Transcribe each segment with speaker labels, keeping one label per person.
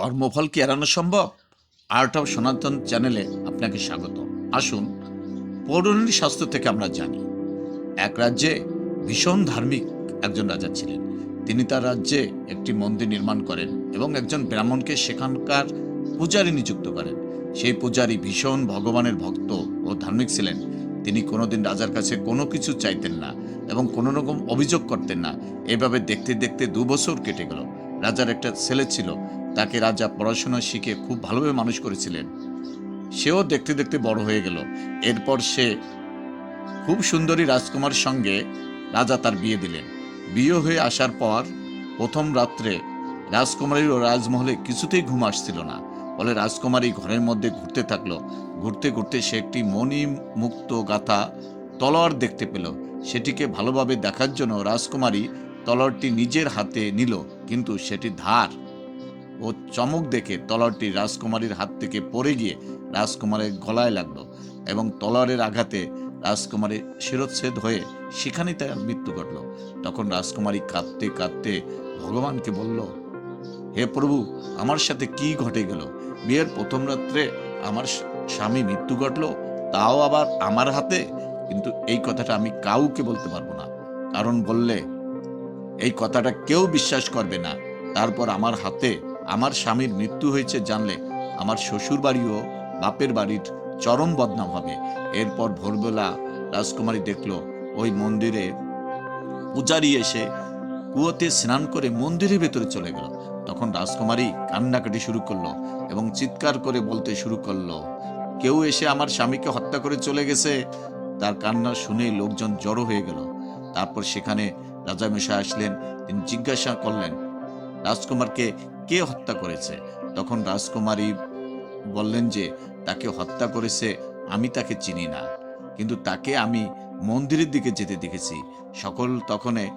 Speaker 1: কর্মফল কি এড়ানো সম্ভব? আর্ট অফ সনাতন চ্যানেলে আপনাকে স্বাগত। আসুন, পৌরাণিক শাস্ত্র থেকে আমরা জানি, এক রাজ্যে ভীষণ ধার্মিক একজন রাজা ছিলেন। তিনি তার রাজ্যে একটি মন্দির নির্মাণ করেন এবং একজন ব্রাহ্মণকে সেখানকার পূজারী নিযুক্ত করেন। সেই পূজারী ভীষণ ভগবানের ভক্ত ও ধার্মিক ছিলেন। তিনি কোনোদিন রাজার কাছে কোনো কিছু চাইতেন না এবং কোনো রকম অভিযোগ করতেন না। এভাবে দেখতে দেখতে দু বছর কেটে গেল। রাজার একটা ছেলে ছিল তাকে রাজা পড়াশোনা শিখে খুব ভালোভাবে মানুষ করেছিলেন। সেও দেখতে দেখতে বড় হয়ে গেল। এরপর সে খুব সুন্দরী রাজকুমার সঙ্গে রাজা তার বিয়ে দিলেন। বিয়ে হয়ে আসার পর প্রথম রাত্রে রাজকুমারীর ও রাজমহলে কিছুতেই ঘুম আসছিল না। ফলে রাজকুমারী ঘরের মধ্যে ঘুরতে থাকল। ঘুরতে ঘুরতে সে একটি মণি মুক্ত গাথা তলোয়ার দেখতে পেল। সেটিকে ভালোভাবে দেখার জন্য রাজকুমারী তলোয়ারটি নিজের হাতে নিল, কিন্তু সেটি ধার। ও চমক দেখে তলোয়ারটি রাজকুমারীর হাত থেকে পড়ে গিয়ে রাজকুমারের গলায় লাগল এবং তলোয়ারের আঘাতে রাজকুমারীর শিরচ্ছেদ হয়ে সেখানেই তার মৃত্যু ঘটল। তখন রাজকুমারী কাঁদতে কাঁদতে ভগবানকে বলল, হে প্রভু, আমার সাথে কি ঘটে গেল? বিয়ের প্রথম রাত্রে আমার স্বামী মৃত্যু ঘটলো, তাও আবার আমার হাতে? কিন্তু এই কথাটা আমি কাউকে বলতে পারব না। কারণ বললে, এই কথাটা কেউ বিশ্বাস করবে না। তারপর আমার হাতে আমার স্বামীর মৃত্যু হয়েছে জানলে আমার শ্বশুর বাড়িও বাপের বাড়ির চরম বদনাম হবে। এরপর ভোরবেলা রাজকুমারী দেখল ওই মন্দিরে পূজারি এসে কুয়োতে স্নান করে মন্দিরের ভেতরে চলে গেল। তখন রাজকুমারী কান্নাকাটি শুরু করল এবং চিৎকার করে বলতে শুরু করল, কেউ এসে আমার স্বামীকে হত্যা করে চলে গেছে? তার কান্না শুনে লোকজন জড়ো হয়ে গেল। তারপর সেখানে রাজামশাই আসলেন, তিনি জিজ্ঞাসা করলেন, রাজকুমারকে কে হত্যা করেছে? তখন রাজকুমারী বললেন যে, তাকে হত্যা করেছে, আমি তাকে চিনি না। কিন্তু তাকে আমি মন্দিরের দিকে যেতে দেখেছি। সকল তখনে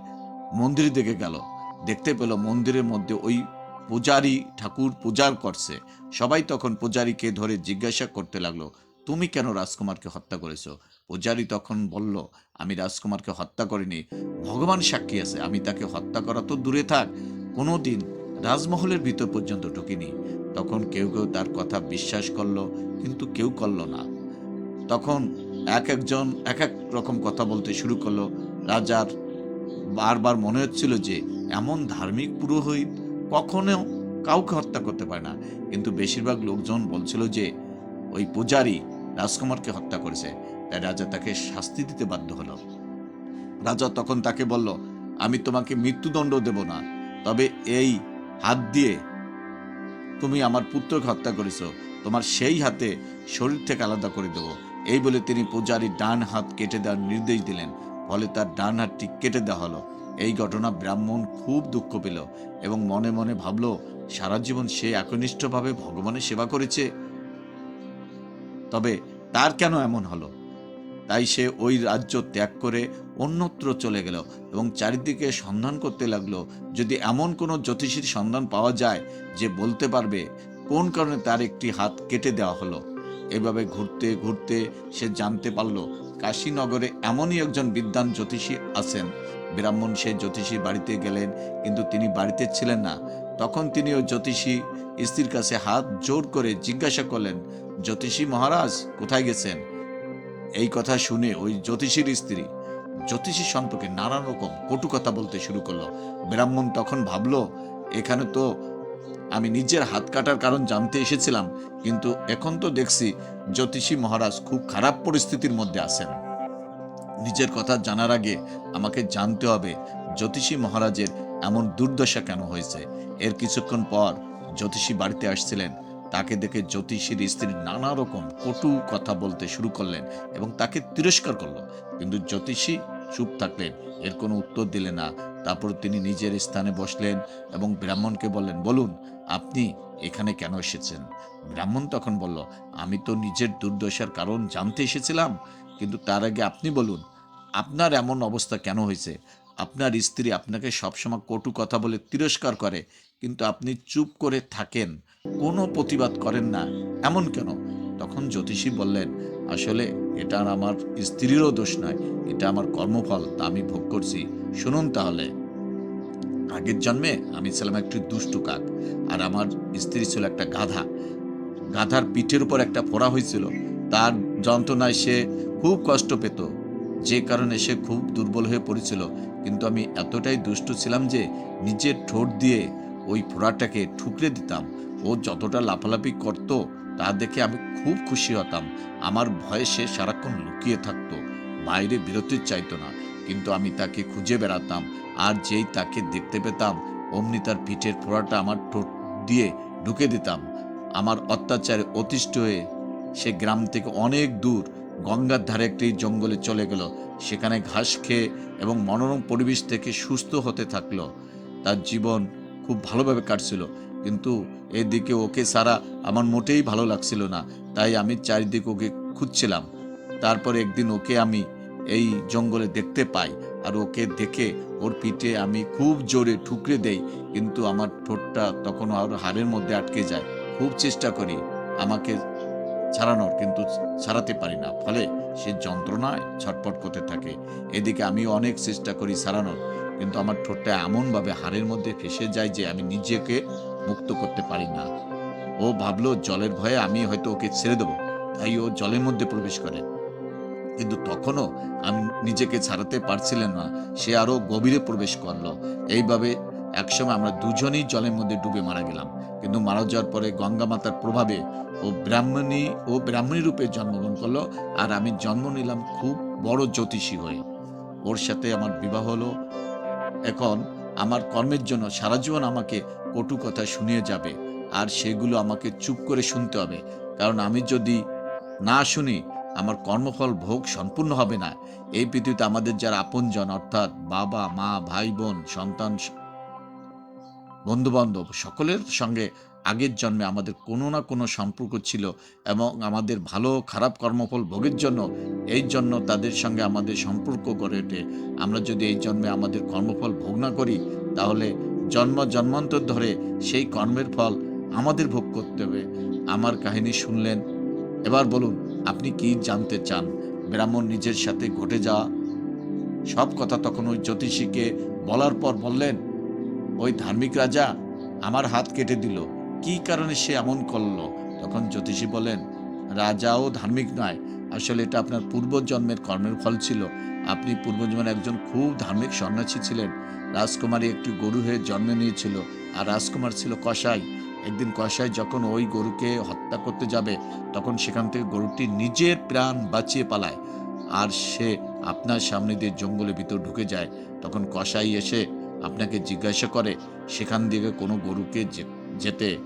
Speaker 1: মন্দিরের দিকে গেল। দেখতে পেল মন্দিরের মধ্যে ওই পূজারি ঠাকুর পূজার করছে। সবাই তখন পূজারীকে ধরে জিজ্ঞাসা করতে লাগল, তুমি কেন রাজকুমারকে হত্যা করেছ? পূজারী তখন বলল, আমি রাজকুমারকে হত্যা করিনি। ভগবান সাক্ষী আছে। আমি তাকে হত্যা করা তো দূরে থাক। কোনো দিন রাজমহলের ভিতর পর্যন্ত ঢুকিনি। তখন কেউ কেউ তার কথা বিশ্বাস করল, কিন্তু কেউ করল না। তখন এক একজন, এক এক রকম কথা বলতে শুরু করল। রাজার বারবার মনে হচ্ছিল যে, এমন ধার্মিক পুরোহিত কখনো কাউকে হত্যা করতে পারে না। কিন্তু বেশিরভাগ লোকজন বলছিল যে, ওই পূজারী রাজকুমারকে হত্যা করেছে। তাই রাজা তাকে শাস্তি দিতে বাধ্য হলো। রাজা তখন তাকে বলল, আমি তোমাকে মৃত্যুদণ্ড দেব না। তবে এই হাত দিয়ে তুমি আমার পুত্রকে হত্যা করেছ, তোমার সেই হাতে শরীর থেকে আলাদা করে দেবো। এই বলে তিনি পূজারীর ডান হাত কেটে দেওয়ার নির্দেশ দিলেন, ফলে তার ডান হাতটি কেটে দেওয়া হলো। এই ঘটনা ব্রাহ্মণ খুব দুঃখ পেল এবং মনে মনে ভাবলো, সারা জীবন সে একনিষ্ঠভাবে ভগবানের সেবা করেছে। তবে তার কেন এমন হলো? তাই সে ওই রাজ্য ত্যাগ করে অন্যত্র চলে গেল এবং চারিদিকে সন্ধান করতে লাগল, যদি এমন কোনো জ্যোতিষীর সন্ধান পাওয়া যায় যে বলতে পারবে কোন কারণে তার একটি হাত কেটে দেওয়া হলো। এভাবে ঘুরতে ঘুরতে সে জানতে পারল কাশীনগরে এমনই একজন বিদ্বান জ্যোতিষী আছেন। ব্রাহ্মণ সে জ্যোতিষীর বাড়িতে গেলেন, কিন্তু তিনি বাড়িতে ছিলেন না। তখন তিনি ওই জ্যোতিষী স্ত্রীর কাছে হাত জোর করে জিজ্ঞাসা করলেন, জ্যোতিষী মহারাজ, কোথায় গেছেন? এই কথা শুনে ওই জ্যোতিষীর স্ত্রী জ্যোতিষী সম্পর্কে নানান রকম কটু কথা বলতে শুরু করল। ব্রাহ্মণ তখন ভাবলো, এখানে তো আমি নিজের হাত কাটার কারণ জানতে এসেছিলাম, কিন্তু এখন তো দেখছি জ্যোতিষী মহারাজ খুব খারাপ পরিস্থিতির মধ্যে আছেন। নিজের কথা জানার আগে আমাকে জানতে হবে জ্যোতিষী মহারাজের এমন দুর্দশা কেন হয়েছে। এর কিছুক্ষণ পর জ্যোতিষী বাড়িতে আসছিলেন। তাকে দেখে জ্যোতিষীর স্ত্রী নানা রকম কটু কথা বলতে শুরু করলেন এবং তাকে তিরস্কার করল। কিন্তু জ্যোতিষী চুপ থাকলেন। এর কোনো উত্তর দিলেন না। তারপর তিনি নিজের স্থানে বসলেন এবং ব্রাহ্মণকে বললেন, বলুন, আপনি এখানে কেন এসেছেন? ব্রাহ্মণ তখন বলল, আমি তো নিজের দুর্দশার কারণ জানতে এসেছিলাম, কিন্তু তার আগে আপনি বলুন, আপনার এমন অবস্থা কেন হয়েছে? আপনার স্ত্রী আপনাকে সবসময় কটু কথা বলে তিরস্কার করে, কিন্তু আপনি চুপ করে থাকেন, কোনো প্রতিবাদ করেন না। এমন কেন? তখন জ্যোতিষী বললেন, আসলে এটা আমার স্ত্রীরও দোষ নয় এটা আমার কর্মফল, তা আমি ভোগ করছি। শুনুন তাহলে। আগের জন্মে আমি ছিলাম একটি দুষ্টু কাক, আর আমার স্ত্রী ছিল একটা গাধা। গাধার পিঠের উপর একটা ফোড়া হয়েছিল, তার যন্ত্রণায় সে খুব কষ্ট পেত। যে কারণে সে খুব দুর্বল হয়ে পড়েছিল। কিন্তু আমি এতটাই দুষ্ট ছিলাম যে নিজের ঠোঁট দিয়ে ওই ফোড়াটাকে ঠুকরে দিতাম। ও যতটা লাফালাফি করত তা দেখে আমি খুব খুশি হতাম। আমার ভয়ে সে সারাক্ষণ লুকিয়ে থাকতো। বাইরে বিরতি চাইতো না, কিন্তু আমি তাকে খুঁজে বেড়াতাম। আর যেই তাকে দেখতে পেতাম, অমনি তার পিঠের ফোড়াটা আমার ঠোঁট দিয়ে ঢুকে দিতাম। আমার অত্যাচারে অতিষ্ঠ হয়ে সে গ্রাম থেকে অনেক দূর, গঙ্গার ধারে একটি জঙ্গলে চলে গেল। সেখানে ঘাস খেয়ে এবং মনোরম পরিবেশ থেকে সুস্থ হতে থাকল। তার জীবন খুব ভালোভাবে কাটছিল, কিন্তু এদিকে ওকে সারা আমার মোটেই ভালো লাগছিল না, তাই আমি চারিদিক ওকে খুঁজছিলাম। তারপর একদিন ওকে আমি এই জঙ্গলে দেখতে পাই, আর ওকে দেখে ওর পিঠে আমি খুব জোরে ঠুকরে দেই, কিন্তু আমার ঠোঁটটা তখন আর হাড়ের মধ্যে আটকে যায়। খুব চেষ্টা করি আমাকে ছাড়ানোর, কিন্তু ছাড়াতে পারি না। ফলে সে যন্ত্রণায় ছটপট করতে থাকে। এদিকে আমি অনেক চেষ্টা করি ছাড়ানোর, কিন্তু আমার ঠোঁটটা এমনভাবে হাড়ের মধ্যে ফেসে যায় যে আমি নিজেকে মুক্ত করতে পারি না। ও ভাবলো জলের ভয়ে আমি হয়তো ওকে ছেড়ে দেবো। তাই ও জলের মধ্যে প্রবেশ করে। কিন্তু তখনও আমি, নিজেকে ছাড়াতে পারছিলেন না। সে আরও গভীরে প্রবেশ করল। এইভাবে একসময় আমরা দুজনেই জলের মধ্যে ডুবে মারা গেলাম। কিন্তু মারা যাওয়ার পরে গঙ্গা মাতার প্রভাবে ও ব্রাহ্মণী ও ব্রাহ্মণী রূপে জন্মগ্রহণ করল আর আমি জন্ম নিলাম খুব বড় জ্যোতিষী হয়ে। ওর সাথে আমার বিবাহ হলো। এখন আমার কর্মের জন্য সারা জীবন আমাকে কটু কথা শুনিয়ে যাবে। আর সেগুলো আমাকে চুপ করে শুনতে হবে। কারণ আমি যদি না শুনি, আমার কর্মফল ভোগ সম্পূর্ণ হবে না। এই পৃথিবীতে আমাদের যারা আপনজন, অর্থাৎ বাবা, মা, ভাই, বোন, সন্তান বন্ধু বান্ধব সকলের সঙ্গে আগের জন্মে আমাদের কোনো না কোনো সম্পর্ক ছিল এবং আমাদের ভালো, খারাপ কর্মফল ভোগের জন্য, এই জন্য তাদের সঙ্গে আমাদের সম্পর্ক গড়ে ওঠে। আমরা যদি এই জন্মে আমাদের কর্মফল ভোগ না করি, তাহলে জন্ম জন্মান্তর ধরে সেই কর্মের ফল আমাদের ভোগ করতে হবে। আমার কাহিনী শুনলেন। এবার বলুন, আপনি কি জানতে চান? ব্রাহ্মণ নিজের সাথে ঘটে যাওয়া। সব কথা তখন ওই জ্যোতিষীকে বলার পর বললেন, ওই ধার্মিক রাজা আমার হাত কেটে দিল। কি কারণে সে এমন করল? তখন জ্যোতিষী বলেন রাজাও ধার্মিক নয়। আসলে এটা আপনার পূর্বজন্মের কর্মের ফল ছিল। আপনি পূর্বজন্মের একজন খুব ধার্মিক সন্ন্যাসী ছিলেন। রাজকুমারী একটি গরু হয়ে জন্ম নিয়েছিল। আর রাজকুমার ছিল কসাই। একদিন কসাই যখন ওই গরুকে হত্যা করতে যাবে, তখন সেখান থেকে গরুটি নিজের প্রাণ বাঁচিয়ে পালায়। আর সে আপনার সামনে দিয়ে জঙ্গলের ভিতর ঢুকে যায়। তখন কসাই এসে আপনাকে জিজ্ঞাসা করে, সেখান দিয়ে কোনো গরুকে যেতে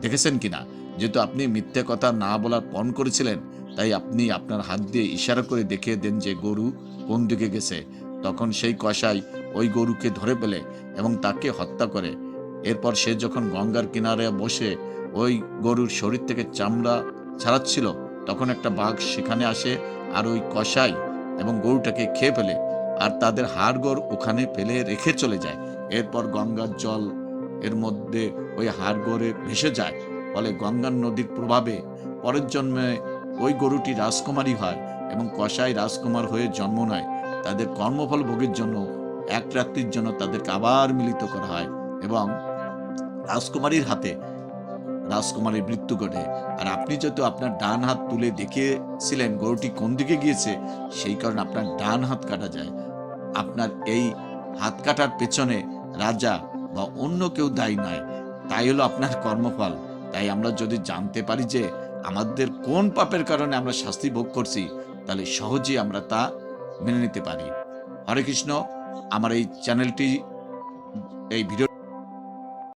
Speaker 1: দেখেছেন কিনা? যেহেতু আপনি মিথ্যে কথা না বলার পণ করেছিলেন, তাই আপনি আপনার হাত দিয়ে ইশারা করে দেখিয়ে দেন যে গরু কোন দিকে গেছে। তখন সেই কসাই ওই গরুকে ধরে পেলে এবং তাকে হত্যা করে। এরপর সে যখন গঙ্গার কিনারে বসে ওই গরুর শরীর থেকে চামড়া ছাড়াচ্ছিল, তখন একটা বাঘ সেখানে আসে আর ওই কসাই এবং গরুটাকে খেয়ে ফেলে আর তাদের হাড়গোড় ওখানে ফেলে রেখে চলে যায়। এরপর গঙ্গার জল এর মধ্যে ওই হাড়গোড়ে ভেসে যায়, ফলে গঙ্গার নদীর প্রভাবে পরের জন্মে ওই গরুটি রাজকুমারী হয় এবং কসাই রাজকুমার হয়ে জন্ম নেয়। তাদের কর্মফল ভোগের জন্য এক রাত্রির জন্য তাদেরকে আবার মিলিত করা হয় এবং রাজকুমারীর হাতে। রাজকুমারীর মৃত্যু ঘটে। আর আপনি যেহেতু আপনার ডান হাত তুলে দেখিয়েছিলেন গরুটি কোন দিকে গিয়েছে, সেই কারণে আপনার ডান হাত কাটা যায়। আপনার এই হাত কাটার পেছনে রাজা বা অন্য কেউ দায়ী নয়। তাই হলো আপনার কর্মফল। তাই আমরা যদি জানতে পারি যে আমাদের কোন পাপের কারণে আমরা শাস্তি ভোগ করছি, তাহলে সহজেই আমরা তা মেনে নিতে পারি। হরে কৃষ্ণ, আমার এই চ্যানেলটি, এই ভিডিও